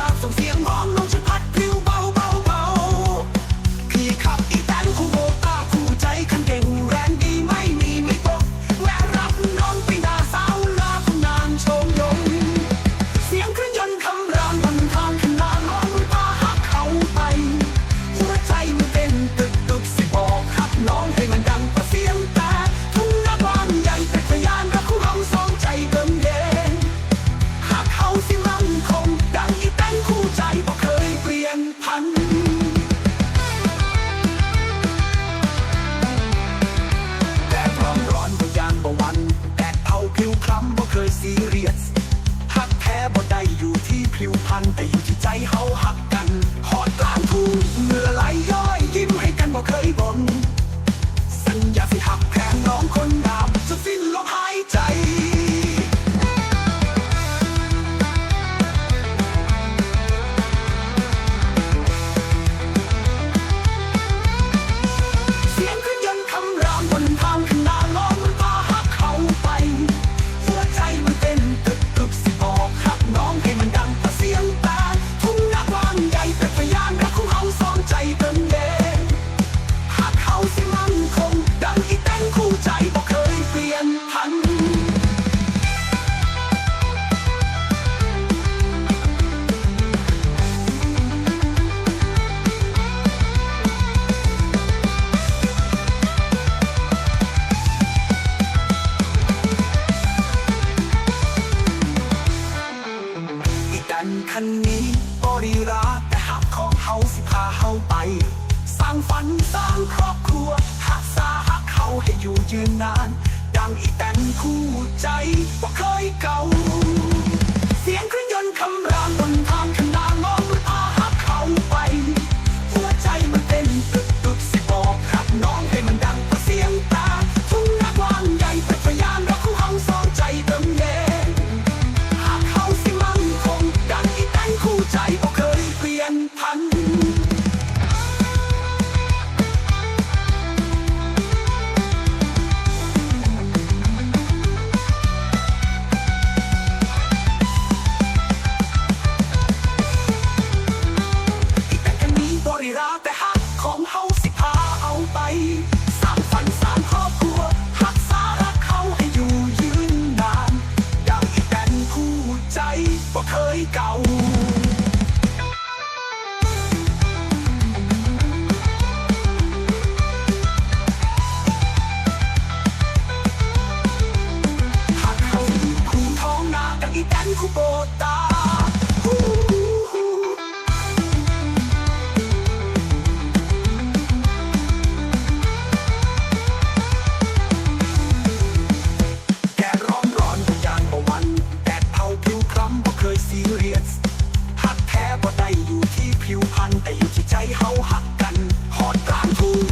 ชอบส่งเสียงร้องลง นนี้บริรักแต่หักของเฮาสิพาเฮาไป สร้างฝันสร้างครอบครัวหักษาหักเขาให้อยู่ยืนนาน ดังอีแตนคู่ใจว่เคยเก่า เสียงเครื่องยนต์คำรามบนทางถนน คูโบตาแดร้อนร้อนบ่ยานบ่วันแดดเผาผิวคล้ำบ่เคยซีเรียสหักแท้บ่ได้อยู่ที่ผิวพรรณแต่อยู่ที่ใจเฮาหักกันหอดกลางทุ่ง